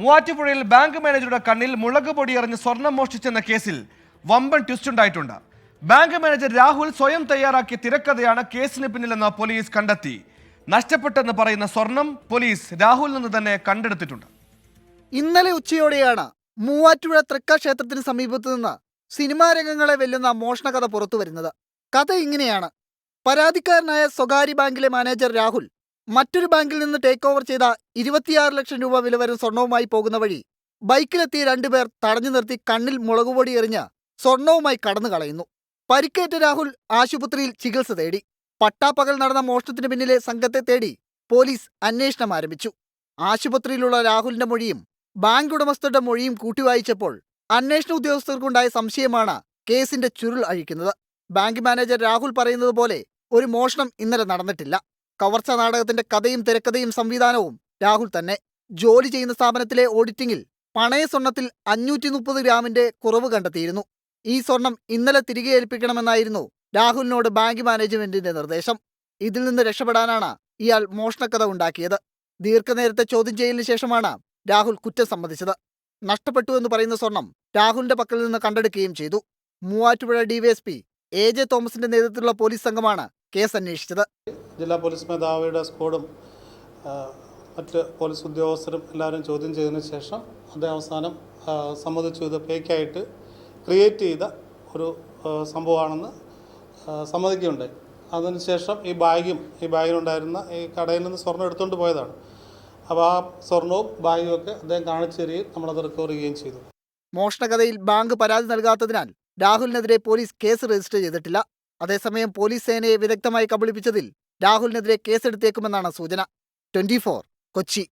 മൂവാറ്റുപുഴയിൽ ബാങ്ക് മാനേജറുടെ കണ്ണിൽ മുളക് പൊടി എറിഞ്ഞ് സ്വർണം മോഷ്ടിച്ചെന്ന കേസിൽ വമ്പൻ ട്വിസ്റ്റ് ഉണ്ടായിട്ടുണ്ട്. ബാങ്ക് മാനേജർ രാഹുൽ സ്വയം തയ്യാറാക്കിയ തിരക്കഥയാണ് കേസിന് പിന്നിലെന്ന് പോലീസ് കണ്ടെത്തി. നഷ്ടപ്പെട്ടെന്ന് പറയുന്ന സ്വർണം പോലീസ് രാഹുൽ നിന്ന് തന്നെ കണ്ടെടുത്തിട്ടുണ്ട്. ഇന്നലെ ഉച്ചയോടെയാണ് മൂവാറ്റുപുഴ തൃക്ക ക്ഷേത്രത്തിന് സമീപത്ത് നിന്ന് സിനിമാ രംഗങ്ങളെ വെല്ലുന്ന മോഷണകഥ പുറത്തു വരുന്നത് കഥ ഇങ്ങനെയാണ്. പരാതിക്കാരനായ സ്വകാര്യ ബാങ്കിലെ മാനേജർ രാഹുൽ മറ്റൊരു ബാങ്കിൽ നിന്ന് ടേക്ക് ഓവർ ചെയ്ത ഇരുപത്തിയാറ് ലക്ഷം രൂപ വില വരും സ്വർണവുമായി പോകുന്ന വഴി ബൈക്കിലെത്തിയ രണ്ടുപേർ തടഞ്ഞു നിർത്തി കണ്ണിൽ മുളകുപൊടി എറിഞ്ഞ് സ്വർണവുമായി കടന്നു കളയുന്നു. പരിക്കേറ്റ രാഹുൽ ആശുപത്രിയിൽ ചികിത്സ തേടി. പട്ടാപ്പകൽ നടന്ന മോഷണത്തിന് പിന്നിലെ സംഘത്തെ തേടി പോലീസ് അന്വേഷണം ആരംഭിച്ചു. ആശുപത്രിയിലുള്ള രാഹുലിന്റെ മൊഴിയും ബാങ്ക് ഉടമസ്ഥരുടെ മൊഴിയും കൂട്ടിവായിച്ചപ്പോൾ അന്വേഷണ ഉദ്യോഗസ്ഥർക്കുണ്ടായ സംശയമാണ് കേസിന്റെ ചുരുൾ അഴിക്കുന്നത്. ബാങ്ക് മാനേജർ രാഹുൽ പറയുന്നത് പോലെ ഒരു മോഷണം ഇന്നലെ നടന്നിട്ടില്ല. കവർച്ച നാടകത്തിന്റെ കഥയും തിരക്കഥയും സംവിധാനവും. രാഹുൽ തന്നെ ജോലി ചെയ്യുന്ന സ്ഥാപനത്തിലെ ഓഡിറ്റിംഗിൽ പണയ സ്വർണത്തിൽ അഞ്ഞൂറ്റി മുപ്പത് ഗ്രാമിന്റെ കുറവ് കണ്ടെത്തിയിരുന്നു. ഈ സ്വർണം ഇന്നലെ തിരികെ ഏൽപ്പിക്കണമെന്നായിരുന്നു രാഹുലിനോട് ബാങ്ക് മാനേജ്മെന്റിന്റെ നിർദ്ദേശം. ഇതിൽ നിന്ന് രക്ഷപ്പെടാനാണ് ഇയാൾ മോഷണക്കഥ ഉണ്ടാക്കിയത്. ദീർഘനേരത്തെ ചോദ്യം ചെയ്യലിന് ശേഷമാണ് രാഹുൽ കുറ്റം സമ്മതിച്ചത്. നഷ്ടപ്പെട്ടു എന്ന് പറയുന്ന സ്വർണം രാഹുലിന്റെ പക്കൽ നിന്ന് കണ്ടെടുക്കുകയും ചെയ്തു. മൂവാറ്റുപുഴ ഡിവൈഎസ്പി എ ജെ തോമസിന്റെ നേതൃത്വത്തിലുള്ള പോലീസ് സംഘമാണ് കേസ് അന്വേഷിച്ചത്. ജില്ലാ പോലീസ് മേധാവിയുടെ സ്ക്വാഡും മറ്റ് പോലീസ് ഉദ്യോഗസ്ഥരും എല്ലാവരും ചോദ്യം ചെയ്തതിന് ശേഷം അദ്ദേഹം അവസാനം സമ്മതിച്ചു. ഇത് ഫേക്കായിട്ട് ക്രിയേറ്റ് ചെയ്ത ഒരു സംഭവമാണെന്ന് സമ്മതിക്കുകയുണ്ടായി. അതിനുശേഷം ഈ ബാഗും ഈ ബാഗിലുണ്ടായിരുന്ന ഈ കടയിൽ നിന്ന് സ്വർണം എടുത്തുകൊണ്ട് പോയതാണ്. അപ്പോൾ ആ സ്വർണവും ബാഗും ഒക്കെ അദ്ദേഹം കാണിച്ചു തരികയും നമ്മളത് റിക്കവർ ചെയ്യുകയും ചെയ്തു. മോഷണകഥയിൽ ബാങ്ക് പരാതി നൽകാത്തതിനാൽ രാഹുലിനെതിരെ പോലീസ് കേസ് രജിസ്റ്റർ ചെയ്തിട്ടില്ല. അതേസമയം പോലീസ് സേനയെ വിദഗ്ധമായി കബളിപ്പിച്ചതിൽ രാഹുലിനെതിരെ കേസെടുത്തേക്കുമെന്നാണ് സൂചന. ട്വന്റി കൊച്ചി.